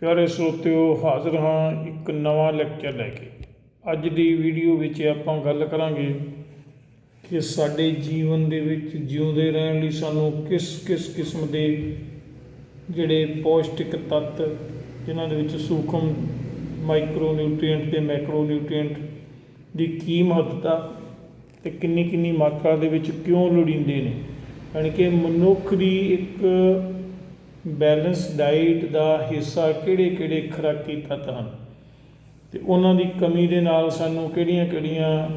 ਪਿਆਰੇ ਸਰੋਤਿਓ ਹਾਜ਼ਰ ਹਾਂ ਇੱਕ ਨਵਾਂ ਲੈਕਚਰ ਲੈ ਕੇ। ਅੱਜ ਦੀ ਵੀਡੀਓ ਵਿੱਚ ਆਪਾਂ ਗੱਲ ਕਰਾਂਗੇ ਕਿ ਸਾਡੇ ਜੀਵਨ ਦੇ ਵਿੱਚ ਜਿਉਂਦੇ ਰਹਿਣ ਲਈ ਸਾਨੂੰ ਕਿਸ ਕਿਸ ਕਿਸਮ ਦੇ ਜਿਹੜੇ ਪੌਸ਼ਟਿਕ ਤੱਤ, ਜਿਨ੍ਹਾਂ ਦੇ ਵਿੱਚ ਸੂਖਮ ਮਾਈਕਰੋ ਨਿਊਟ੍ਰੀਐਂਟ ਤੇ ਮੈਕਰੋ ਨਿਊਟ੍ਰੀਐਂਟ ਦੀ ਕੀ ਮਹੱਤਤਾ ਤੇ ਕਿੰਨੀ ਕਿੰਨੀ ਮਾਤਰਾ ਦੇ ਵਿੱਚ ਕਿਉਂ ਲੋੜੀਂਦੇ ਨੇ। ਯਾਨੀ ਕਿ ਮਨੁੱਖ ਦੀ ਇੱਕ ਬੈਲੈਂਸ ਡਾਈਟ ਦਾ ਹਿੱਸਾ ਕਿਹੜੇ ਕਿਹੜੇ ਖੁਰਾਕੀ ਤੱਤ ਹਨ? ਤੇ ਉਹਨਾਂ ਦੀ ਕਮੀ ਦੇ ਨਾਲ ਸਾਨੂੰ ਕਿਹੜੀਆਂ ਕਿਹੜੀਆਂ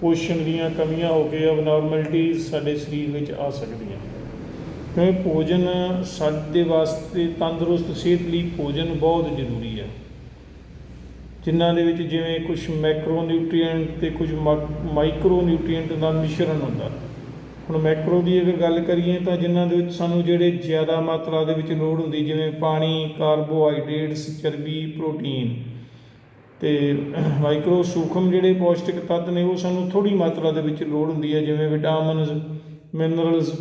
ਪੋਸ਼ਣ ਦੀਆਂ ਕਮੀਆਂ ਹੋ ਕੇ ਅਬਨੋਰਮੈਲਿਟੀ ਸਾਡੇ ਸਰੀਰ ਵਿੱਚ ਆ ਸਕਦੀਆਂ? ਕਿਉਂਕਿ ਭੋਜਨ ਸਾਡੇ ਵਾਸਤੇ ਤੰਦਰੁਸਤ ਸਿਹਤ ਲਈ ਭੋਜਨ ਬਹੁਤ ਜ਼ਰੂਰੀ ਹੈ। ਜਿਨ੍ਹਾਂ ਦੇ ਵਿੱਚ ਜਿਵੇਂ ਕੁਝ ਮੈਕਰੋ ਨਿਊਟ੍ਰੀਐਂਟ ਤੇ ਕੁਝ ਮਾਈਕਰੋ ਨਿਊਟ੍ਰੀਐਂਟ ਦਾ ਮਿਸ਼ਰਣ ਹੁੰਦਾ। ਹੁਣ ਮੈਕਰੋ ਦੀ ਅਗਰ ਗੱਲ ਕਰੀਏ ਤਾਂ ਜਿਨ੍ਹਾਂ ਦੇ ਵਿੱਚ ਸਾਨੂੰ ਜਿਹੜੇ ਜ਼ਿਆਦਾ ਮਾਤਰਾ ਦੇ ਵਿੱਚ ਲੋੜ ਹੁੰਦੀ, ਜਿਵੇਂ ਪਾਣੀ, ਕਾਰਬੋਹਾਈਡਰੇਟਸ, ਚਰਬੀ, ਪ੍ਰੋਟੀਨ ਤੇ ਮਾਈਕਰੋ ਸੂਖਮ ਜਿਹੜੇ ਪੌਸ਼ਟਿਕ ਤੱਤ ਨੇ, ਉਹ ਸਾਨੂੰ ਥੋੜੀ ਮਾਤਰਾ ਦੇ ਵਿੱਚ ਲੋੜ ਹੁੰਦੀ ਹੈ, ਜਿਵੇਂ ਵਿਟਾਮਿਨਸ, ਮਿਨਰਲਸ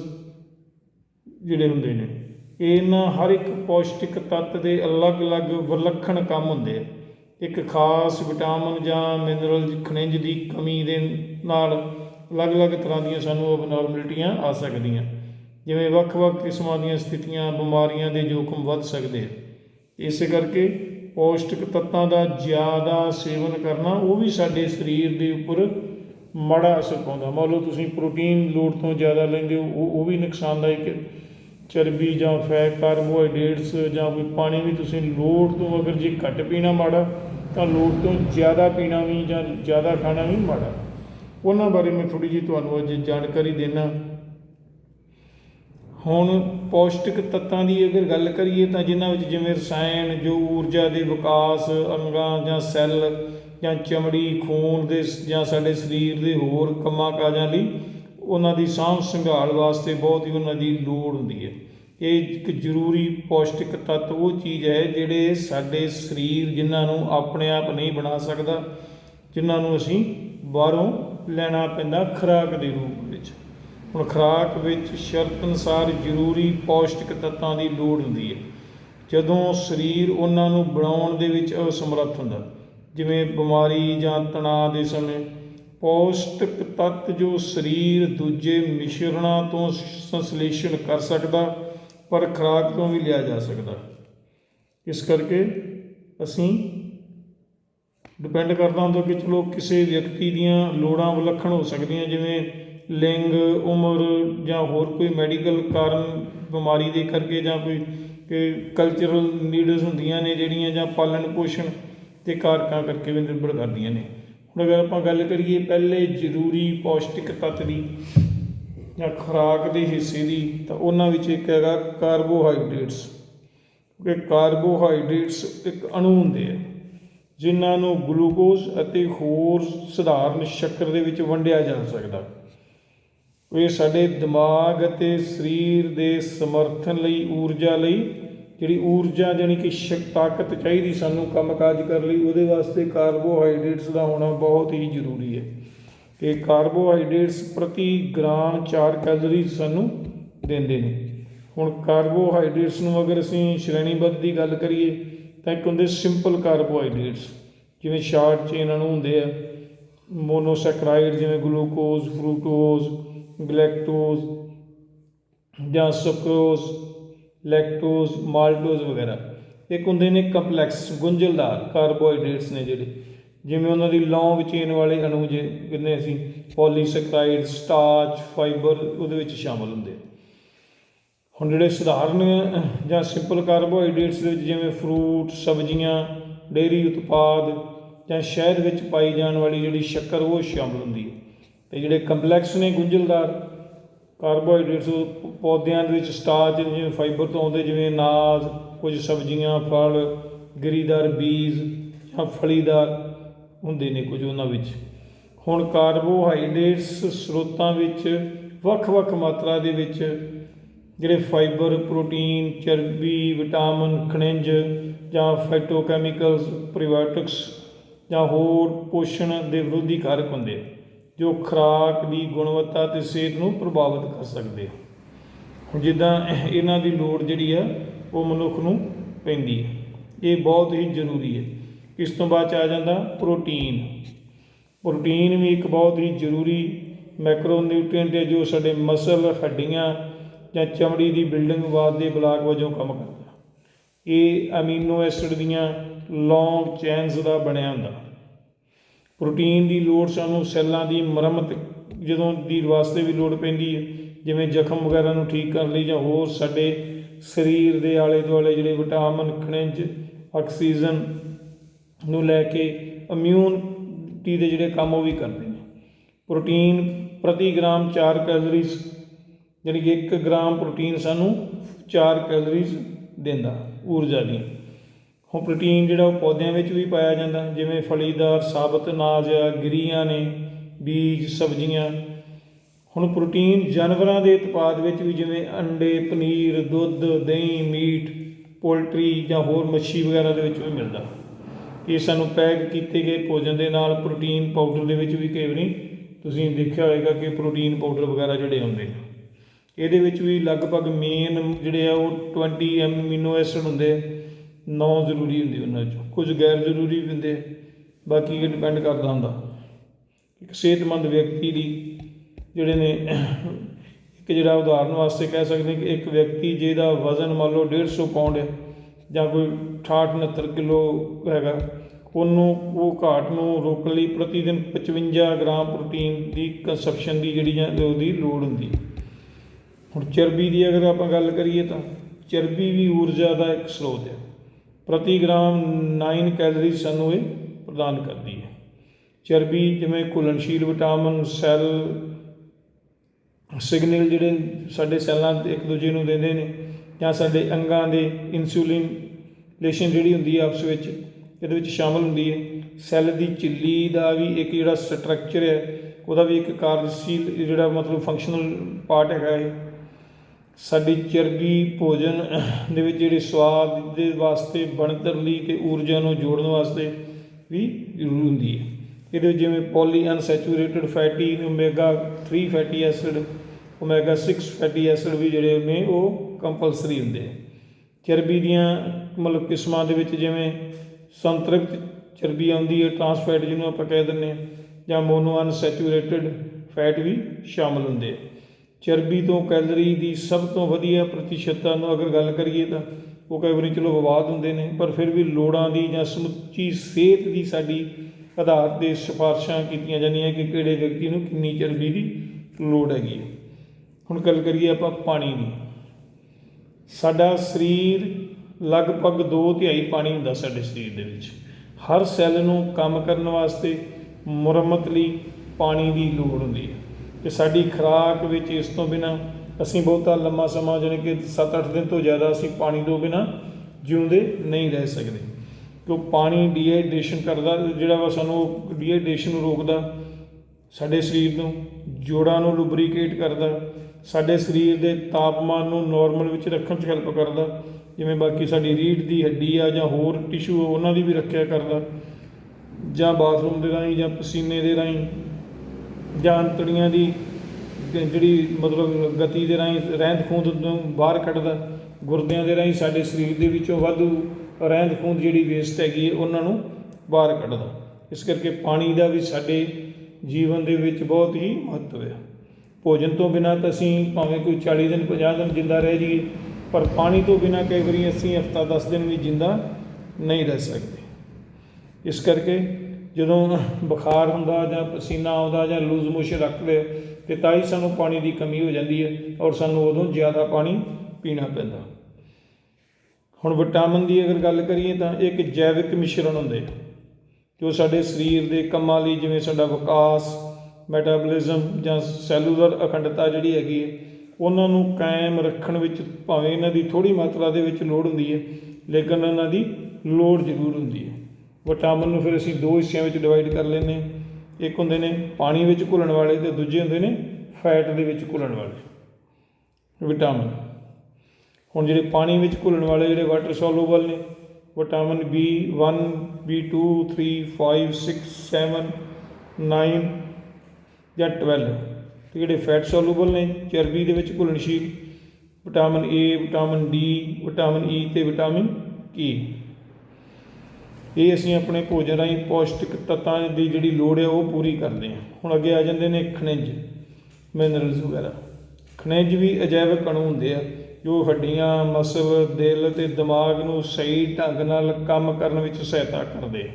ਜਿਹੜੇ ਹੁੰਦੇ ਨੇ। ਇਹਨਾਂ ਹਰ ਇੱਕ ਪੌਸ਼ਟਿਕ ਤੱਤ ਦੇ ਅਲੱਗ-ਅਲੱਗ ਵਿਲੱਖਣ ਕੰਮ ਹੁੰਦੇ ਆ। ਇੱਕ ਖਾਸ ਵਿਟਾਮਿਨ ਜਾਂ ਮਿਨਰਲ ਖਣਿਜ ਦੀ ਕਮੀ ਦੇ ਨਾਲ ਅਲੱਗ-ਅਲੱਗ ਤਰ੍ਹਾਂ ਦੀਆਂ ਸਾਨੂੰ ਅਬਨੋਰਮਲਿਟੀਆਂ ਆ ਸਕਦੀਆਂ। ਜਿਵੇਂ ਵੱਖ-ਵੱਖ ਕਿਸਮਾਂ ਦੀਆਂ ਸਥਿਤੀਆਂ, ਬਿਮਾਰੀਆਂ ਦੇ ਜੋਖਮ ਵੱਧ ਸਕਦੇ ਆ। ਇਸੇ ਕਰਕੇ ਪੌਸ਼ਟਿਕ ਤੱਤਾਂ ਦਾ ਜ਼ਿਆਦਾ ਸੇਵਨ ਕਰਨਾ, ਉਹ ਵੀ ਸਾਡੇ ਸਰੀਰ ਦੇ ਉੱਪਰ ਮਾੜਾ ਅਸਰ ਪਾਉਂਦਾ। ਮੰਨ ਲਓ ਤੁਸੀਂ ਪ੍ਰੋਟੀਨ ਲੋੜ ਤੋਂ ਜ਼ਿਆਦਾ ਲੈਂਦੇ ਹੋ, ਉਹ ਉਹ ਵੀ ਨੁਕਸਾਨਦਾਇਕ ਚਰਬੀ ਜਾਂ ਫੈਟ, ਕਾਰਬੋਹਾਈਡਰੇਟਸ ਜਾਂ ਕੋਈ ਪਾਣੀ ਵੀ ਤੁਸੀਂ ਲੋੜ ਤੋਂ ਅਗਰ ਜੇ ਘੱਟ ਪੀਣਾ ਮਾੜਾ, ਤਾਂ ਲੋੜ ਤੋਂ ਜ਼ਿਆਦਾ ਪੀਣਾ ਵੀ ਜਾਂ ਜ਼ਿਆਦਾ ਖਾਣਾ ਵੀ ਮਾੜਾ। ਉਹਨਾਂ ਬਾਰੇ ਮੈਂ ਥੋੜੀ ਜਿਹੀ ਤੁਹਾਨੂੰ ਅੱਜ ਜਾਣਕਾਰੀ ਦੇਣਾ ਹੁਣ ਪੌਸ਼ਟਿਕ ਤੱਤਾਂ ਦੀ ਅਗਰ ਗੱਲ ਕਰੀਏ ਤਾਂ ਜਿਨ੍ਹਾਂ ਵਿੱਚ ਜਿਵੇਂ ਰਸਾਇਣ, ਜੋ ਊਰਜਾ ਦੇ ਵਿਕਾਸ, ਅੰਗਾਂ ਜਾਂ ਸੈੱਲ ਜਾਂ ਚਮੜੀ, ਖੂਨ ਦੇ ਜਾਂ ਸਾਡੇ ਸਰੀਰ ਦੇ ਹੋਰ ਕੰਮਾਂ ਕਾਜਾਂ ਲਈ ਉਹਨਾਂ ਦੀ ਸਾਂਭ ਸੰਭਾਲ ਵਾਸਤੇ ਬਹੁਤ ਹੀ ਉਹਨਾਂ ਦੀ ਲੋੜ ਹੁੰਦੀ ਹੈ। ਇਹ ਇੱਕ ਜ਼ਰੂਰੀ ਪੌਸ਼ਟਿਕ ਤੱਤ ਉਹ ਚੀਜ਼ ਹੈ ਜਿਹੜੇ ਸਾਡੇ ਸਰੀਰ ਜਿਨ੍ਹਾਂ ਨੂੰ ਆਪਣੇ ਆਪ ਨਹੀਂ ਬਣਾ ਸਕਦਾ, ਜਿਨ੍ਹਾਂ ਨੂੰ ਅਸੀਂ ਬਾਹਰੋਂ ਲੈਣਾ ਪੈਂਦਾ ਖੁਰਾਕ ਦੇ ਰੂਪ ਵਿੱਚ। ਹੁਣ ਖੁਰਾਕ ਵਿੱਚ ਸ਼ਰਤ ਅਨੁਸਾਰ ਜ਼ਰੂਰੀ ਪੌਸ਼ਟਿਕ ਤੱਤਾਂ ਦੀ ਲੋੜ ਹੁੰਦੀ ਹੈ। ਜਦੋਂ ਸਰੀਰ ਉਹਨਾਂ ਨੂੰ ਬਣਾਉਣ ਦੇ ਵਿੱਚ ਅਸਮਰੱਥ ਹੁੰਦਾ, ਜਿਵੇਂ ਬਿਮਾਰੀ ਜਾਂ ਤਣਾਅ ਦੇ ਸਮੇਂ, ਪੌਸ਼ਟਿਕ ਤੱਤ ਜੋ ਸਰੀਰ ਦੂਜੇ ਮਿਸ਼ਰਣਾਂ ਤੋਂ ਸੰਸਲੇਸ਼ਣ ਕਰ ਸਕਦਾ ਪਰ ਖੁਰਾਕ ਤੋਂ ਵੀ ਲਿਆ ਜਾ ਸਕਦਾ। ਇਸ ਕਰਕੇ ਅਸੀਂ ਡਿਪੈਂਡ ਕਰਦਾ ਹੁੰਦਾ ਕਿ ਚਲੋ ਕਿਸੇ ਵਿਅਕਤੀ ਦੀਆਂ ਲੋੜਾਂ ਵਿਲੱਖਣ ਹੋ ਸਕਦੀਆਂ, ਜਿਵੇਂ ਲਿੰਗ, ਉਮਰ ਜਾਂ ਹੋਰ ਕੋਈ ਮੈਡੀਕਲ ਕਾਰਨ ਬਿਮਾਰੀ ਦੇ ਕਰਕੇ ਜਾਂ ਕੋਈ ਕਲਚਰਲ ਨੀਡਸ ਹੁੰਦੀਆਂ ਨੇ ਜਿਹੜੀਆਂ ਜਾਂ ਪਾਲਣ ਪੋਸ਼ਣ ਤੇ ਕਾਰਕਾਂ ਕਰਕੇ ਵੀ ਨਿਰਭਰ ਕਰਦੀਆਂ ਨੇ। ਹੁਣ ਅਗਰ ਆਪਾਂ ਗੱਲ ਕਰੀਏ ਪਹਿਲੇ ਜ਼ਰੂਰੀ ਪੌਸ਼ਟਿਕ ਤੱਤ ਦੀ ਜਾਂ ਖੁਰਾਕ ਦੇ ਹਿੱਸੇ ਦੀ, ਤਾਂ ਉਹਨਾਂ ਵਿੱਚ ਇੱਕ ਹੈਗਾ ਕਾਰਬੋਹਾਈਡਰੇਟਸ। ਕਿ ਕਾਰਬੋਹਾਈਡਰੇਟਸ ਇੱਕ ਅਣੂ ਹੁੰਦੇ ਆ, ਜਿਨ੍ਹਾਂ ਨੂੰ ਗਲੂਕੋਜ਼ ਅਤੇ ਹੋਰ ਸਧਾਰਨ ਸ਼ੱਕਰ ਦੇ ਵਿੱਚ ਵੰਡਿਆ ਜਾ ਸਕਦਾ। ਇਹ ਸਾਡੇ ਦਿਮਾਗ ਅਤੇ ਸਰੀਰ ਦੇ ਸਮਰਥਨ ਲਈ, ਊਰਜਾ ਲਈ, ਜਿਹੜੀ ਊਰਜਾ ਜਾਨੀ ਕਿ ਸ਼ਕ, ਤਾਕਤ ਚਾਹੀਦੀ ਸਾਨੂੰ, ਕੰਮਕਾਜ ਕਰਨ ਲਈ, ਉਹਦੇ ਵਾਸਤੇ ਕਾਰਬੋਹਾਈਡਰੇਟਸ ਦਾ ਹੋਣਾ ਬਹੁਤ ਹੀ ਜ਼ਰੂਰੀ ਹੈ। ਕਿ ਕਾਰਬੋਹਾਈਡਰੇਟਸ ਪ੍ਰਤੀ ਗ੍ਰਾਮ 4 ਕੈਲਰੀ ਸਾਨੂੰ ਦਿੰਦੇ ਨੇ। ਹੁਣ ਕਾਰਬੋਹਾਈਡਰੇਟਸ ਨੂੰ ਅਗਰ ਅਸੀਂ ਸ਼੍ਰੇਣੀਬੱਧ ਦੀ ਗੱਲ ਕਰੀਏ, ਤਾਂ ਇੱਕ ਹੁੰਦੇ ਸਿੰਪਲ ਕਾਰਬੋਹਾਈਡਰੇਟਸ, ਜਿਵੇਂ ਸ਼ਾਰਟ ਚੇਨ ਅਣੂ ਹੁੰਦੇ ਆ, ਮੋਨੋਸੈਕਰਾਈਡ ਜਿਵੇਂ ਗਲੂਕੋਜ਼, ਫਰੂਕਟੋਜ਼, ਗਲੈਕਟੋਜ਼ ਜਾਂ ਸੁਕਰੋਜ਼, ਲੈਕਟੋਜ਼, ਮਾਲਟੋਜ਼ ਵਗੈਰਾ। ਇੱਕ ਹੁੰਦੇ ਨੇ ਕੰਪਲੈਕਸ, ਗੁੰਝਲਦਾਰ ਕਾਰਬੋਹਾਈਡਰੇਟਸ ਨੇ ਜਿਹੜੇ। ਜਿਵੇਂ ਉਹਨਾਂ ਦੀ ਲੌਂਗ ਚੇਨ ਵਾਲੇ ਅਣੂ ਜੇ ਕਹਿੰਦੇ ਅਸੀਂ ਪੋਲੀਸੈਕਰਾਈਡ ਸਟਾਰਚ, ਫਾਈਬਰ ਉਹਦੇ ਵਿੱਚ ਸ਼ਾਮਲ ਹੁੰਦੇ ਹੁਣ ਜਿਹੜੇ ਸਧਾਰਨ ਜਾਂ ਸਿੰਪਲ ਕਾਰਬੋਹਾਈਡਰੇਟਸ ਦੇ ਵਿੱਚ ਜਿਵੇਂ ਫਰੂਟ, ਸਬਜ਼ੀਆਂ, ਡੇਅਰੀ ਉਤਪਾਦ ਜਾਂ ਸ਼ਹਿਦ ਵਿੱਚ ਪਾਈ ਜਾਣ ਵਾਲੀ ਜਿਹੜੀ ਸ਼ੱਕਰ, ਉਹ ਸ਼ਾਮਲ ਹੁੰਦੀ ਹੈ। ਤੇ ਜਿਹੜੇ ਕੰਪਲੈਕਸ ਨੇ ਗੁੰਝਲਦਾਰ ਕਾਰਬੋਹਾਈਡਰੇਟਸ, ਉਹ ਪੌਦਿਆਂ ਦੇ ਵਿੱਚ ਸਟਾਰਚ, ਜਿਵੇਂ ਫਾਈਬਰ ਤੋਂ ਆਉਂਦੇ ਜਿਵੇਂ ਅਨਾਜ, ਕੁਝ ਸਬਜ਼ੀਆਂ, ਫਲ, ਗਿਰੀਦਾਰ, ਬੀਜ ਜਾਂ ਫਲੀਦਾਰ ਹੁੰਦੇ ਨੇ ਕੁਝ ਉਹਨਾਂ ਵਿੱਚ। ਹੁਣ ਕਾਰਬੋਹਾਈਡਰੇਟਸ ਸਰੋਤਾਂ ਵਿੱਚ ਵੱਖ-ਵੱਖ ਮਾਤਰਾ ਦੇ ਵਿੱਚ ਜਿਹੜੇ ਫਾਈਬਰ, ਪ੍ਰੋਟੀਨ, ਚਰਬੀ, ਵਿਟਾਮਿਨ, ਖਣਿਜ ਜਾਂ ਫਾਈਟੋਕੈਮੀਕਲਸ ਪ੍ਰੀਬਾਇਓਟਿਕਸ ਜਾਂ ਹੋਰ ਪੋਸ਼ਣ ਦੇ ਵਿਰੋਧੀ ਕਾਰਕ ਹੁੰਦੇ ਜੋ ਖੁਰਾਕ ਦੀ ਗੁਣਵੱਤਾ ਤੇ ਸਿਹਤ ਨੂੰ ਪ੍ਰਭਾਵਿਤ ਕਰ ਸਕਦੇ ਆ। ਹੁਣ ਜਿੱਦਾਂ ਇਹਨਾਂ ਦੀ ਲੋੜ ਜਿਹੜੀ ਆ, ਉਹ ਮਨੁੱਖ ਨੂੰ ਪੈਂਦੀ ਹੈ ਇਹ ਬਹੁਤ ਹੀ ਜ਼ਰੂਰੀ ਹੈ ਇਸ ਤੋਂ ਬਾਅਦ 'ਚ ਆ ਜਾਂਦਾ ਪ੍ਰੋਟੀਨ। ਪ੍ਰੋਟੀਨ ਵੀ ਇੱਕ ਬਹੁਤ ਹੀ ਜ਼ਰੂਰੀ ਮੈਕਰੋ ਨਿਊਟ੍ਰੀਐਂਟ ਹੈ ਜੋ ਸਾਡੇ ਮਸਲ, ਹੱਡੀਆਂ ਜਾਂ ਚਮੜੀ ਦੀ ਬਿਲਡਿੰਗ ਵਾਸਤੇ ਦੇ ਬਲਾਕ ਵਜੋਂ ਕੰਮ ਕਰਦਾ ਇਹ ਅਮੀਨੋ ਐਸਿਡ ਦੀਆਂ ਲੌਂਗ ਚੇਨਸ ਦਾ ਬਣਿਆ ਹੁੰਦਾ। ਪ੍ਰੋਟੀਨ ਦੀ ਲੋੜ ਸਾਨੂੰ ਸੈੱਲਾਂ ਦੀ ਮੁਰੰਮਤ, ਜਦੋਂ ਦੀ ਵਾਸਤੇ ਵੀ ਲੋੜ ਪੈਂਦੀ ਹੈ, ਜਿਵੇਂ ਜ਼ਖਮ ਵਗੈਰਾ ਨੂੰ ਠੀਕ ਕਰਨ ਲਈ ਜਾਂ ਹੋਰ ਸਾਡੇ ਸਰੀਰ ਦੇ ਆਲੇ ਦੁਆਲੇ ਜਿਹੜੇ ਵਿਟਾਮਿਨ, ਖਣਿਜ, ਆਕਸੀਜਨ ਨੂੰ ਲੈ ਕੇ ਇਮਿਊਨਿਟੀ ਦੇ ਜਿਹੜੇ ਕੰਮ ਉਹ ਵੀ ਕਰਦੇ ਨੇ। ਪ੍ਰੋਟੀਨ ਪ੍ਰਤੀ ਗ੍ਰਾਮ 4 ਕੈਲਰੀਜ਼ ਯਾਨੀ ਕਿ 1 ਗ੍ਰਾਮ ਪ੍ਰੋਟੀਨ ਸਾਨੂੰ 4 ਕੈਲਰੀਜ਼ ਦਿੰਦਾ ਊਰਜਾ ਦੀ। ਹੁਣ ਪ੍ਰੋਟੀਨ ਜਿਹੜਾ ਉਹ ਪੌਦਿਆਂ ਵਿੱਚ ਵੀ ਪਾਇਆ ਜਾਂਦਾ, ਜਿਵੇਂ ਫਲੀਦਾਰ, ਸਾਬਤ ਅਨਾਜ ਆ ਗਿਰੀਆਂ ਨੇ, ਬੀਜ, ਸਬਜ਼ੀਆਂ। ਹੁਣ ਪ੍ਰੋਟੀਨ ਜਾਨਵਰਾਂ ਦੇ ਉਤਪਾਦ ਵਿੱਚ ਵੀ ਜਿਵੇਂ ਅੰਡੇ, ਪਨੀਰ, ਦੁੱਧ, ਦਹੀਂ, ਮੀਟ, ਪੋਲਟਰੀ ਜਾਂ ਹੋਰ ਮੱਛੀ ਵਗੈਰਾ ਦੇ ਵਿੱਚ ਵੀ ਮਿਲਦਾ। ਇਹ ਸਾਨੂੰ ਪੈਕ ਕੀਤੇ ਗਏ ਭੋਜਨ ਦੇ ਨਾਲ ਪ੍ਰੋਟੀਨ ਪਾਊਡਰ ਦੇ ਵਿੱਚ ਵੀ ਕਈ ਵਾਰੀ ਤੁਸੀਂ ਦੇਖਿਆ ਹੋਵੇਗਾ ਕਿ ਪ੍ਰੋਟੀਨ ਪਾਊਡਰ ਵਗੈਰਾ ਜਿਹੜੇ ਹੁੰਦੇ ਨੇ ਇਹਦੇ ਵਿੱਚ ਵੀ ਲਗਭਗ ਮੇਨ ਜਿਹੜੇ ਆ ਉਹ 20 ਐਮੀਨੋ ਐਸਿਡ ਹੁੰਦੇ ਨੌ ਜ਼ਰੂਰੀ ਹੁੰਦੇ ਉਹਨਾਂ 'ਚੋਂ ਕੁਝ ਗੈਰ ਜ਼ਰੂਰੀ ਵੀ ਹੁੰਦੇ ਬਾਕੀ ਇਹ ਡਿਪੈਂਡ ਕਰਦਾ ਹੁੰਦਾ। ਇੱਕ ਸਿਹਤਮੰਦ ਵਿਅਕਤੀ ਦੀ ਜਿਹੜੇ ਨੇ, ਇੱਕ ਜਿਹੜਾ ਉਦਾਹਰਨ ਵਾਸਤੇ ਕਹਿ ਸਕਦੇ ਕਿ ਇੱਕ ਵਿਅਕਤੀ ਜਿਹਦਾ ਵਜ਼ਨ ਮੰਨ ਲਓ 150 ਪਾਉਂਡ ਹੈ ਜਾਂ ਕੋਈ 68 69 ਕਿਲੋ ਹੈਗਾ, ਉਹਨੂੰ, ਉਹ ਘਾਟ ਨੂੰ ਰੋਕਣ ਲਈ ਪ੍ਰਤੀ ਦਿਨ 55 ਗ੍ਰਾਮ ਪ੍ਰੋਟੀਨ ਦੀ ਕੰਸਪਸ਼ਨ ਦੀ ਜਿਹੜੀ ਜਾਂ ਉਹਦੀ ਲੋੜ ਹੁੰਦੀ ਹੁਣ ਚਰਬੀ ਦੀ ਅਗਰ ਆਪਾਂ ਗੱਲ ਕਰੀਏ ਤਾਂ ਚਰਬੀ ਵੀ ਊਰਜਾ ਦਾ ਇੱਕ ਸਰੋਤ ਹੈ। ਪ੍ਰਤੀ ਗ੍ਰਾਮ 9 ਕੈਲਰੀ ਸਾਨੂੰ ਇਹ ਪ੍ਰਦਾਨ ਕਰਦੀ ਹੈ। ਚਰਬੀ ਜਿਵੇਂ ਘੁਲਣਸ਼ੀਲ ਵਿਟਾਮਿਨ ਸੈੱਲ ਸਿਗਨਲ ਜਿਹੜੇ ਸਾਡੇ ਸੈੱਲਾਂ ਇੱਕ ਦੂਜੇ ਨੂੰ ਦਿੰਦੇ ਨੇ ਜਾਂ ਸਾਡੇ ਅੰਗਾਂ ਦੇ ਇਨਸੂਲਿਨ ਰਿਲੇਸ਼ਨ ਜਿਹੜੀ ਹੁੰਦੀ ਹੈ ਆਪਸ ਵਿੱਚ, ਇਹਦੇ ਵਿੱਚ ਸ਼ਾਮਲ ਹੁੰਦੀ ਹੈ। ਸੈੱਲ ਦੀ ਝਿੱਲੀ ਦਾ ਵੀ ਇੱਕ ਜਿਹੜਾ ਸਟਰਕਚਰ ਹੈ, ਉਹਦਾ ਵੀ ਇੱਕ ਕਾਰਜਸ਼ੀਲ ਜਿਹੜਾ ਮਤਲਬ ਫੰਕਸ਼ਨਲ ਪਾਰਟ ਹੈਗਾ ਇਹ। ਸਾਡੀ ਚਰਬੀ ਭੋਜਨ ਦੇ ਵਿੱਚ ਜਿਹੜੇ ਸਵਾਦ ਦੇ ਵਾਸਤੇ, ਬਣਤਰ ਲਈ ਤੇ ਊਰਜਾ ਨੂੰ ਜੋੜਨ ਵਾਸਤੇ ਵੀ ਜ਼ਰੂਰੀ ਹੁੰਦੀ ਹੈ। ਇਹਦੇ ਜਿਵੇਂ poly unsaturated fatty omega 3 fatty acid omega 6 fatty acid ਵੀ ਜਿਹੜੇ ਨੇ ਉਹ ਕੰਪਲਸਰੀ ਹੁੰਦੇ ਆ। ਚਰਬੀ ਦੀਆਂ ਮਤਲਬ ਕਿਸਮਾਂ ਦੇ ਵਿੱਚ ਜਿਵੇਂ ਸੰਤ੍ਰਿਪਤ ਚਰਬੀ ਆਉਂਦੀ ਹੈ ਟਰਾਂਸਫੈਟ ਜਿਹਨੂੰ ਆਪਾਂ ਕਹਿ ਦਿੰਦੇ ਹਾਂ, ਜਾਂ ਮੋਨੋ ਅਨਸੈਚੂਰੇਟਡ ਫੈਟ ਵੀ ਸ਼ਾਮਲ ਹੁੰਦੇ ਆ। ਚਰਬੀ ਤੋਂ ਕੈਲਰੀ ਦੀ ਸਭ ਤੋਂ ਵਧੀਆ ਪ੍ਰਤੀਸ਼ਤਤਾ ਨੂੰ ਅਗਰ ਗੱਲ ਕਰੀਏ ਤਾਂ ਉਹ ਕਈ ਵਾਰੀ ਚਲੋ ਵਿਵਾਦ ਹੁੰਦੇ ਨੇ, ਪਰ ਫਿਰ ਵੀ ਲੋੜਾਂ ਦੀ ਜਾਂ ਸਮੁੱਚੀ ਸਿਹਤ ਦੀ ਸਾਡੀ ਆਧਾਰ ਤੇ ਸਿਫਾਰਸ਼ਾਂ ਕੀਤੀਆਂ ਜਾਂਦੀਆਂ ਕਿ ਕਿਹੜੇ ਵਿਅਕਤੀ ਨੂੰ ਕਿੰਨੀ ਚਰਬੀ ਦੀ ਲੋੜ ਹੈਗੀ ਹੈ। ਹੁਣ ਗੱਲ ਕਰੀਏ ਆਪਾਂ ਪਾਣੀ ਦੀ। ਸਾਡਾ ਸਰੀਰ ਲਗਭਗ ਦੋ ਤਿਹਾਈ ਪਾਣੀ ਹੁੰਦਾ ਸਾਡੇ ਸਰੀਰ ਦੇ ਵਿੱਚ। ਹਰ ਸੈੱਲ ਨੂੰ ਕੰਮ ਕਰਨ ਵਾਸਤੇ ਮੁਰੰਮਤ ਲਈ ਪਾਣੀ ਦੀ ਲੋੜ ਹੁੰਦੀ ਹੈ। ਤੇ ਸਾਡੀ ਖੁਰਾਕ ਵਿੱਚ ਇਸ ਤੋਂ ਬਿਨਾ ਅਸੀਂ ਬਹੁਤਾ ਲੰਮਾ ਸਮਾਂ ਜਾਣੀ ਕਿ 7-8 ਦਿਨ ਤੋਂ ਜ਼ਿਆਦਾ ਅਸੀਂ ਪਾਣੀ ਤੋਂ ਬਿਨਾ ਜਿਉਂਦੇ ਨਹੀਂ ਰਹਿ ਸਕਦੇ। ਕਿਉਂ ਪਾਣੀ ਡੀਹਾਈਡਰੇਸ਼ਨ ਕਰਦਾ, ਜਿਹੜਾ ਵਾ ਸਾਨੂੰ ਡੀਹਾਈਡਰੇਸ਼ਨ ਨੂੰ ਰੋਕਦਾ, ਸਾਡੇ ਸਰੀਰ ਨੂੰ ਜੋੜਾਂ ਨੂੰ ਲੁਬਰੀਕੇਟ ਕਰਦਾ ਸਾਡੇ ਸਰੀਰ ਦੇ ਤਾਪਮਾਨ ਨੂੰ ਨਾਰਮਲ ਵਿੱਚ ਰੱਖਣ 'ਚ ਹੈਲਪ ਕਰਦਾ, ਜਿਵੇਂ ਬਾਕੀ ਸਾਡੀ ਰੀੜ੍ਹ ਦੀ ਹੱਡੀ ਆ ਜਾਂ ਹੋਰ ਟਿਸ਼ੂ ਉਹਨਾਂ ਦੀ ਵੀ ਰੱਖਿਆ ਕਰਦਾ। ਜਾਂ ਬਾਥਰੂਮ ਦੇ ਰਾਹੀਂ ਜਾਂ ਪਸੀਨੇ ਦੇ ਰਾਹੀਂ, ਜਾਂ ਅੰਤੜੀਆਂ ਦੀ ਜਿਹੜੀ ਮਤਲਬ ਗਤੀ ਦੇ ਰਾਹੀਂ ਰਹਿੰਦ ਖੂੰਹਦ ਨੂੰ ਬਾਹਰ ਕੱਢਦਾ, ਗੁਰਦਿਆਂ ਦੇ ਰਾਹੀਂ ਸਾਡੇ ਸਰੀਰ ਦੇ ਵਿੱਚੋਂ ਵਾਧੂ ਰਹਿੰਦ ਖੂੰਹਦ ਜਿਹੜੀ ਵੇਸਟ ਹੈਗੀ ਹੈ, ਉਹਨਾਂ ਨੂੰ ਬਾਹਰ ਕੱਢਦਾ। ਇਸ ਕਰਕੇ ਪਾਣੀ ਦਾ ਵੀ ਸਾਡੇ ਜੀਵਨ ਦੇ ਵਿੱਚ ਬਹੁਤ ਹੀ ਮਹੱਤਵ ਹੈ ਭੋਜਨ ਤੋਂ ਬਿਨਾਂ ਤਾਂ ਅਸੀਂ ਭਾਵੇਂ ਕੋਈ 40 ਦਿਨ 50 ਦਿਨ ਜਿੰਦਾ ਰਹਿ ਜਾਈਏ, ਪਰ ਪਾਣੀ ਤੋਂ ਬਿਨਾਂ ਕਈ ਵਾਰੀ ਅਸੀਂ ਹਫਤਾ 10 ਦਿਨ ਵੀ ਜਿੰਦਾ ਨਹੀਂ ਰਹਿ ਸਕਦੇ। ਇਸ ਕਰਕੇ ਜਦੋਂ ਬੁਖਾਰ ਹੁੰਦਾ ਜਾਂ ਪਸੀਨਾ ਆਉਂਦਾ ਜਾਂ ਲੂਜ਼ ਮੋਸ਼ਨ ਰੱਖਦੇ ਤੇ ਤਾਂ ਹੀ ਸਾਨੂੰ ਪਾਣੀ ਦੀ ਕਮੀ ਹੋ ਜਾਂਦੀ ਹੈ ਔਰ ਸਾਨੂੰ ਉਦੋਂ ਜ਼ਿਆਦਾ ਪਾਣੀ ਪੀਣਾ ਪੈਂਦਾ। ਹੁਣ ਵਿਟਾਮਿਨ ਦੀ ਅਗਰ ਗੱਲ ਕਰੀਏ ਤਾਂ ਇਹ ਇੱਕ ਜੈਵਿਕ ਮਿਸ਼ਰਣ ਹੁੰਦੇ ਜੋ ਸਾਡੇ ਸਰੀਰ ਦੇ ਕੰਮਾਂ ਲਈ, ਜਿਵੇਂ ਸਾਡਾ ਵਿਕਾਸ ਮੈਟਾਬੋਲਿਜ਼ਮ ਜਾਂ ਸੈਲੂਲਰ ਅਖੰਡਤਾ ਜਿਹੜੀ ਹੈਗੀ ਹੈ, ਉਹਨਾਂ ਨੂੰ ਕਾਇਮ ਰੱਖਣ ਵਿੱਚ ਭਾਵੇਂ ਇਹਨਾਂ ਦੀ ਥੋੜੀ ਮਾਤਰਾ ਦੇ ਵਿੱਚ ਲੋੜ ਹੁੰਦੀ ਹੈ, ਲੇਕਿਨ ਇਹਨਾਂ ਦੀ ਲੋੜ ਜ਼ਰੂਰ ਹੁੰਦੀ ਹੈ। ਵਿਟਾਮਿਨ ਨੂੰ ਫਿਰ ਅਸੀਂ ਦੋ ਹਿੱਸਿਆਂ ਵਿੱਚ ਡਿਵਾਈਡ ਕਰ ਲੈਂਦੇ ਹਾਂ। ਇੱਕ ਹੁੰਦੇ ਨੇ ਪਾਣੀ ਵਿੱਚ ਘੁਲਣ ਵਾਲੇ ਤੇ ਦੂਜੇ ਹੁੰਦੇ ਨੇ ਫੈਟ ਦੇ ਵਿੱਚ ਘੁਲਣ ਵਾਲੇ। ਵਿਟਾਮਿਨ। ਹੁਣ ਜਿਹੜੇ ਪਾਣੀ ਵਿੱਚ ਘੁਲਣ ਵਾਲੇ ਜਿਹੜੇ ਵਾਟਰ ਸੋਲੂਬਲ ਨੇ, ਵਿਟਾਮਿਨ B1 B2 3 5 6 7 9 ਜਾਂ 12 ਤੇ ਜਿਹੜੇ ਫੈਟ ਸੋਲੂਬਲ ਨੇ, ਚਰਬੀ ਦੇ ਵਿੱਚ ਘੁਲਣਸ਼ੀਲ vitamin A vitamin D vitamin E ਤੇ ਵਿਟਾਮਿਨ ਕੀ ਇਹ ਅਸੀਂ ਆਪਣੇ ਭੋਜਨ ਰਾਹੀਂ ਪੌਸ਼ਟਿਕ ਤੱਤਾਂ ਦੀ ਜਿਹੜੀ ਲੋੜ ਹੈ, ਉਹ ਪੂਰੀ ਕਰਦੇ ਹਾਂ। ਹੁਣ ਅੱਗੇ ਆ ਜਾਂਦੇ ਨੇ ਖਣਿਜ ਮਿਨਰਲਸ ਵਗੈਰਾ। ਖਣਿਜ ਵੀ ਅਜੈਵਿਕ ਅਣੂ ਹੁੰਦੇ ਆ, ਜੋ ਹੱਡੀਆਂ, ਮਸਲ, ਦਿਲ ਤੇ ਦਿਮਾਗ ਨੂੰ ਸਹੀ ਢੰਗ ਨਾਲ ਕੰਮ ਕਰਨ ਵਿੱਚ ਸਹਾਇਤਾ ਕਰਦੇ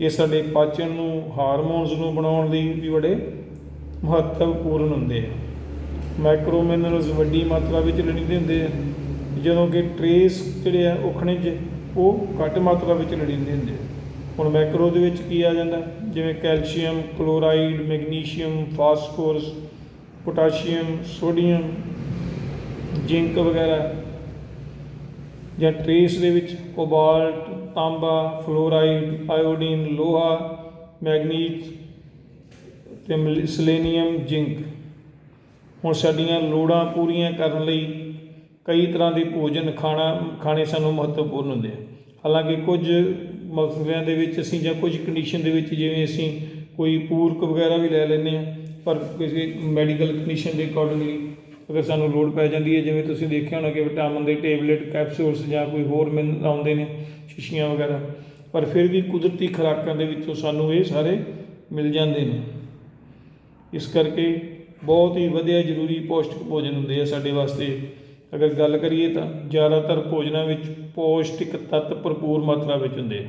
ਇਹ ਸਾਡੇ ਪਾਚਨ ਨੂੰ, ਹਾਰਮੋਨਸ ਨੂੰ ਬਣਾਉਣ ਲਈ ਵੀ ਬੜੇ ਮਹੱਤਵਪੂਰਨ ਹੁੰਦੇ ਆ। ਮਾਈਕਰੋ ਮਿਨਰਲਸ ਵੱਡੀ ਮਾਤਰਾ ਵਿੱਚ ਲੋੜੀਂਦੇ ਹੁੰਦੇ। ਆ ਜਦੋਂ ਕਿ ਟਰੇਸ ਜਿਹੜੇ ਆ ਉਹ ਖਣਿਜ, ਉਹ ਘੱਟ ਮਾਤਰਾ ਵਿੱਚ ਲੋੜੀਂਦੇ ਹੁੰਦੇ। ਆ ਹੁਣ ਮੈਕਰੋ ਦੇ ਵਿੱਚ ਕੀ ਆ ਜਾਂਦਾ? ਜਿਵੇਂ calcium, chloride, magnesium, phosphorus, potassium, sodium, zinc ਵਗੈਰਾ। ਜਾਂ ਟਰੇਸ ਦੇ ਵਿੱਚ ਕੋਬਾਲਟ, ਤਾਂਬਾ, ਫਲੋਰਾਈਡ, ਆਇਓਡੀਨ, ਲੋਹਾ, ਮੈਗਨੀਜ਼ ਤੇ ਮਿਲ- ਸਲੇਨੀਅਮ ਜ਼ਿੰਕ। ਹੁਣ ਸਾਡੀਆਂ ਲੋੜਾਂ ਪੂਰੀਆਂ ਕਰਨ ਲਈ ਕਈ ਤਰ੍ਹਾਂ ਦੇ ਭੋਜਨ ਖਾਣਾ, ਖਾਣੇ ਸਾਨੂੰ ਮਹੱਤਵਪੂਰਨ ਹੁੰਦੇ ਆ। ਹਾਲਾਂਕਿ ਕੁਝ ਮਸਲਿਆਂ ਦੇ ਵਿੱਚ ਅਸੀਂ ਜਾਂ ਕੁਝ ਕੰਡੀਸ਼ਨ ਦੇ ਵਿੱਚ ਜਿਵੇਂ ਅਸੀਂ ਕੋਈ ਪੂਰਕ ਵਗੈਰਾ ਵੀ ਲੈ ਲੈਂਦੇ ਆ ਪਰ ਕਿਸੇ ਮੈਡੀਕਲ ਕੰਡੀਸ਼ਨ ਦੇ ਅਕੋਰਡਿੰਗਲੀ ਅਗਰ ਸਾਨੂੰ ਲੋੜ ਪੈ ਜਾਂਦੀ ਹੈ, ਜਿਵੇਂ ਤੁਸੀਂ ਦੇਖਿਆ ਹੋਣਾ ਕਿ ਵਿਟਾਮਿਨ ਦੇ ਟੇਬਲੇਟ ਕੈਪਸੂਲਸ ਜਾਂ ਕੋਈ ਹੋਰ ਮਿਲ ਆਉਂਦੇ ਨੇ, ਸ਼ੀਸ਼ੀਆਂ ਵਗੈਰਾ, ਪਰ ਫਿਰ ਵੀ ਕੁਦਰਤੀ ਖੁਰਾਕਾਂ ਦੇ ਵਿੱਚੋਂ ਸਾਨੂੰ ਇਹ ਸਾਰੇ ਮਿਲ ਜਾਂਦੇ ਨੇ। ਇਸ ਕਰਕੇ ਬਹੁਤ ਹੀ ਵਧੀਆ ਜ਼ਰੂਰੀ ਪੌਸ਼ਟਿਕ ਭੋਜਨ ਹੁੰਦੇ ਆ ਸਾਡੇ ਵਾਸਤੇ। ਅਗਰ ਗੱਲ ਕਰੀਏ ਤਾਂ ਜ਼ਿਆਦਾਤਰ ਭੋਜਨਾਂ ਵਿੱਚ ਪੌਸ਼ਟਿਕ ਤੱਤ ਭਰਪੂਰ ਮਾਤਰਾ ਵਿੱਚ ਹੁੰਦੇ ਆ।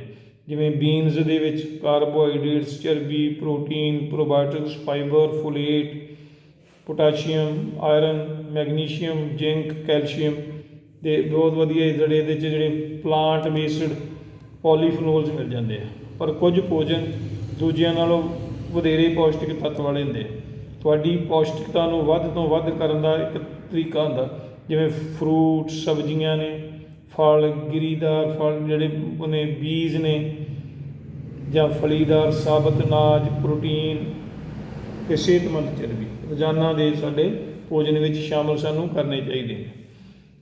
ਜਿਵੇਂ ਬੀਨਸ ਦੇ ਵਿੱਚ ਕਾਰਬੋਹਾਈਡਰੇਟਸ, ਚਰਬੀ, protein probiotics fibre, folate, potassium, iron, magnesium, zinc, calcium ਦੇ ਬਹੁਤ ਵਧੀਆ ਜਿਹੜੇ ਇਹਦੇ 'ਚ ਜਿਹੜੇ ਪਲਾਂਟ ਬੇਸਡ ਪੋਲੀਫੀਨੋਲਸ ਮਿਲ ਜਾਂਦੇ ਆ। ਪਰ ਕੁਝ ਭੋਜਨ ਦੂਜਿਆਂ ਨਾਲੋਂ ਵਧੇਰੇ ਪੌਸ਼ਟਿਕ ਤੱਤ ਵਾਲੇ ਹੁੰਦੇ ਆ। ਤੁਹਾਡੀ ਪੌਸ਼ਟਿਕਤਾ ਨੂੰ ਵੱਧ ਤੋਂ ਵੱਧ ਕਰਨ ਦਾ ਇੱਕ ਤਰੀਕਾ ਹੁੰਦਾ। ਜਿਵੇਂ ਫਰੂਟ ਸਬਜ਼ੀਆਂ ਨੇ, ਫਲ, ਗਿਰੀਦਾਰ ਫਲ ਜਿਹੜੇ ਉਹਨੇ ਬੀਜ ਨੇ, ਜਾਂ ਫਲੀਦਾਰ, ਸਾਬਤ ਅਨਾਜ, ਪ੍ਰੋਟੀਨ ਤੇ ਸਿਹਤਮੰਦ ਚਰਬੀ, ਰੋਜ਼ਾਨਾ ਦੇ ਸਾਡੇ ਭੋਜਨ ਵਿੱਚ ਸ਼ਾਮਲ ਸਾਨੂੰ ਕਰਨੇ ਚਾਹੀਦੇ ਨੇ।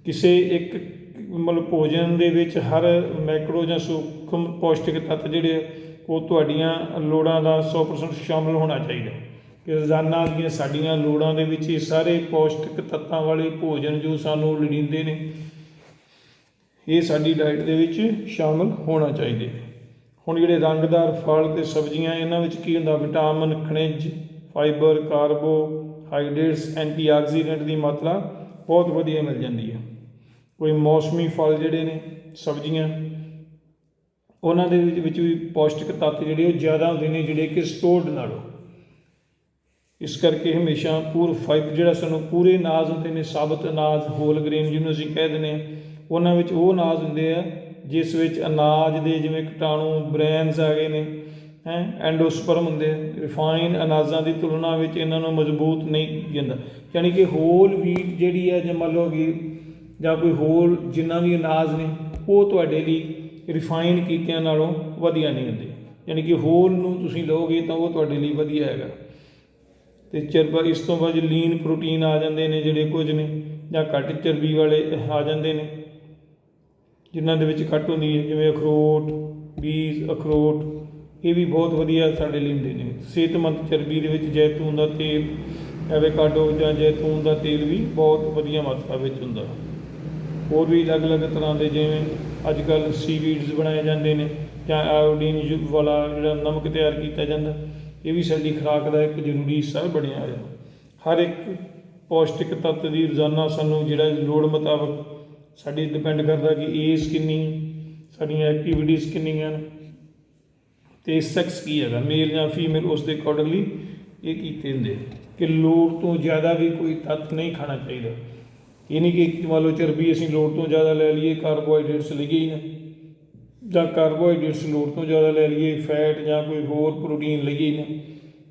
ਕਿਸੇ ਇੱਕ ਮਤਲਬ ਭੋਜਨ ਦੇ ਵਿੱਚ ਹਰ ਮੈਕਰੋ ਜਾਂ ਸੂਖਮ ਪੌਸ਼ਟਿਕ ਤੱਤ ਜਿਹੜੇ ਉਹ ਤੁਹਾਡੀਆਂ ਲੋੜਾਂ ਦਾ 100% ਸ਼ਾਮਲ ਹੋਣਾ ਚਾਹੀਦਾ। ਕਿ ਰੋਜ਼ਾਨਾ ਦੀਆਂ ਸਾਡੀਆਂ ਲੋੜਾਂ ਦੇ ਵਿੱਚ ਇਹ ਸਾਰੇ ਪੌਸ਼ਟਿਕ ਤੱਤਾਂ ਵਾਲੇ ਭੋਜਨ ਜੋ ਸਾਨੂੰ ਲੋੜੀਂਦੇ ਨੇ, ਇਹ ਸਾਡੀ ਡਾਈਟ ਦੇ ਵਿੱਚ ਸ਼ਾਮਲ ਹੋਣਾ ਚਾਹੀਦੇ। ਹੁਣ ਜਿਹੜੇ ਰੰਗਦਾਰ ਫਲ ਤੇ ਸਬਜ਼ੀਆਂ, ਇਹਨਾਂ ਵਿੱਚ ਕੀ ਹੁੰਦਾ? ਵਿਟਾਮਿਨ, ਖਣਿਜ, ਫਾਈਬਰ ਕਾਰਬੋਹਾਈਡਰੇਟਸ ਐਂਟੀਆਕਸੀਡੈਂਟ ਦੀ ਮਾਤਰਾ ਬਹੁਤ ਵਧੀਆ ਮਿਲ ਜਾਂਦੀ ਹੈ। ਕੋਈ ਮੌਸਮੀ ਫਲ ਜਿਹੜੇ ਨੇ, ਸਬਜ਼ੀਆਂ ਉਹਨਾਂ ਦੇ ਵਿੱਚ ਵਿੱਚ ਵੀ ਪੌਸ਼ਟਿਕ ਤੱਤ ਜਿਹੜੇ ਉਹ ਜ਼ਿਆਦਾ ਹੁੰਦੇ ਨੇ, ਜਿਹੜੇ ਕਿ ਸਟੋਰਡ ਨਾਲੋਂ। ਇਸ ਕਰਕੇ ਹਮੇਸ਼ਾ ਪੂਰ ਫਾਈਬਰ ਜਿਹੜਾ ਸਾਨੂੰ ਪੂਰੇ ਅਨਾਜ ਹੁੰਦੇ ਨੇ, ਸਾਬਤ ਅਨਾਜ ਹੋਲ ਗ੍ਰੇਨ ਜਿਹਨੂੰ ਅਸੀਂ ਕਹਿ ਦਿੰਦੇ ਹਾਂ, ਉਹਨਾਂ ਵਿੱਚ ਉਹ ਅਨਾਜ ਹੁੰਦੇ ਆ, ਜਿਸ ਵਿੱਚ ਅਨਾਜ ਦੇ ਜਿਵੇਂ ਕੀਟਾਣੂ ਬ੍ਰੈਨਸ ਆ ਗਏ ਨੇ, ਹੈ ਐਂਡੋਸਪਰਮ ਹੁੰਦੇ ਆ ਰਿਫਾਈਨ ਅਨਾਜਾਂ ਦੀ ਤੁਲਨਾ ਵਿੱਚ ਇਹਨਾਂ ਨੂੰ ਮਜ਼ਬੂਤ ਨਹੀਂ ਜਾਂਦਾ। ਯਾਨੀ ਕਿ ਹੋਲ ਵੀਟ ਜਿਹੜੀ ਹੈ ਜੇ ਮੰਨ ਲਓ ਕਿ ਜਾਂ ਕੋਈ ਹੋਰ ਜਿੰਨਾ ਵੀ ਅਨਾਜ ਨੇ, ਉਹ ਤੁਹਾਡੇ ਲਈ ਰਿਫਾਈਨ ਕੀਤਿਆਂ ਨਾਲੋਂ ਵਧੀਆ ਨਹੀਂ ਹੁੰਦੇ। ਯਾਨੀ ਕਿ ਹੋਰ ਨੂੰ ਤੁਸੀਂ ਲਓਗੇ ਤਾਂ ਉਹ ਤੁਹਾਡੇ ਲਈ ਵਧੀਆ ਹੈਗਾ। ਤੇ ਚਰਬਾ, ਇਸ ਤੋਂ ਬਾਅਦ ਲੀਨ ਪ੍ਰੋਟੀਨ ਆ ਜਾਂਦੇ ਨੇ ਜਿਹੜੇ ਕੁਝ ਨੇ, ਜਾਂ ਘੱਟ ਚਰਬੀ ਵਾਲੇ ਆ ਜਾਂਦੇ ਨੇ, ਜਿਨ੍ਹਾਂ ਦੇ ਵਿੱਚ ਘੱਟ ਹੁੰਦੀ ਹੈ, ਜਿਵੇਂ ਅਖਰੋਟ, ਬੀਜ, ਅਖਰੋਟ, ਇਹ ਵੀ ਬਹੁਤ ਵਧੀਆ ਸਾਡੇ ਲਈ ਹੁੰਦੇ ਨੇ। ਸਿਹਤਮੰਦ ਚਰਬੀ ਦੇ ਵਿੱਚ ਜੈਤੂਨ ਦਾ ਤੇਲ, ਐਵੋਕਾਡੋ ਜਾਂ ਜੈਤੂਨ ਦਾ ਤੇਲ ਵੀ ਬਹੁਤ ਵਧੀਆ ਮਾਤਰਾ ਵਿੱਚ ਹੁੰਦਾ। ਹੋਰ ਵੀ ਅਲੱਗ-ਅਲੱਗ ਤਰ੍ਹਾਂ ਦੇ ਜਿਵੇਂ ਅੱਜ ਕੱਲ ਸੀਵੀਡਸ ਬਣਾਏ ਜਾਂਦੇ ਨੇ ਜਾਂ ਆਇਓਡੀਨ ਯੁਕਤ ਵਾਲਾ ਜਿਹੜਾ ਨਮਕ ਤਿਆਰ ਕੀਤਾ ਜਾਂਦਾ, ਇਹ ਵੀ ਸਾਡੀ ਖੁਰਾਕ ਦਾ ਇੱਕ ਜ਼ਰੂਰੀ ਹਿੱਸਾ ਬਣਿਆ ਹੋਇਆ। ਹਰ ਇੱਕ ਪੌਸ਼ਟਿਕ ਤੱਤ ਦੀ ਰੋਜ਼ਾਨਾ ਸਾਨੂੰ ਜਿਹੜਾ ਲੋੜ ਮੁਤਾਬਕ ਸਾਡੀ ਡਿਪੈਂਡ ਕਰਦਾ ਕਿ ਏਜ ਕਿੰਨੀ, ਸਾਡੀਆਂ ਐਕਟੀਵਿਟੀਜ਼ ਕਿੰਨੀਆਂ ਨੇ ਤੇ ਸੈਕਸ ਕੀ ਹੈਗਾ ਮੇਲ ਜਾਂ ਫੀਮੇਲ ਉਸ ਦੇ ਅਕੋਰਡਿੰਗਲੀ ਇਹ ਕੀਤੇ ਹੁੰਦੇ ਕਿ ਲੋੜ ਤੋਂ ਜ਼ਿਆਦਾ ਵੀ ਕੋਈ ਤੱਤ ਨਹੀਂ ਖਾਣਾ ਚਾਹੀਦਾ। ਇਹ ਨਹੀਂ ਕਿ ਮੰਨ ਲਓ ਚਰਬੀ ਅਸੀਂ ਲੋੜ ਤੋਂ ਜ਼ਿਆਦਾ ਲੈ ਲਈਏ ਕਾਰਬੋਹਾਈਡਰੇਟਸ ਲਈਏ ਹੀ ਨਾ। ਜਾਂ ਕਾਰਬੋਹਾਈਡਰੇਟਸ ਲੋੜ ਤੋਂ ਜ਼ਿਆਦਾ ਲੈ ਲਈਏ ਫੈਟ ਜਾਂ ਕੋਈ ਹੋਰ ਪ੍ਰੋਟੀਨ ਲਈਏ ਨਾ,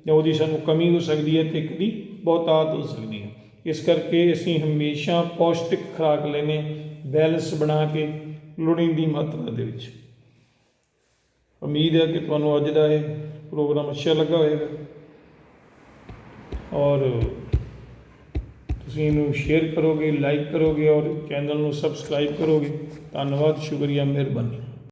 ਜਾਂ ਉਹਦੀ ਸਾਨੂੰ ਕਮੀ ਹੋ ਸਕਦੀ ਹੈ ਤੇ ਇੱਕ ਦੀ ਬਹੁਤਾਤ ਹੋ ਸਕਦੀ ਹੈ। ਇਸ ਕਰਕੇ ਅਸੀਂ ਹਮੇਸ਼ਾ ਪੌਸ਼ਟਿਕ ਖੁਰਾਕ ਲੈਨੇ ਬੈਲੈਂਸ ਬਣਾ ਕੇ ਲੋੜੀਂਦੀ ਮਾਤਰਾ ਦੇ ਵਿੱਚ। ਉਮੀਦ ਹੈ ਕਿ ਤੁਹਾਨੂੰ ਅੱਜ ਦਾ ਇਹ ਪ੍ਰੋਗਰਾਮ ਅੱਛਾ ਲੱਗਾ ਹੋਵੇਗਾ। ਔਰ ਤੁਸੀਂ ਇਹਨੂੰ ਸ਼ੇਅਰ ਕਰੋਗੇ ਲਾਈਕ ਕਰੋਗੇ ਔਰ ਚੈਨਲ ਨੂੰ ਸਬਸਕ੍ਰਾਈਬ ਕਰੋਗੇ। ਧੰਨਵਾਦ ਸ਼ੁਕਰੀਆ ਮਿਹਰਬਾਨੀ।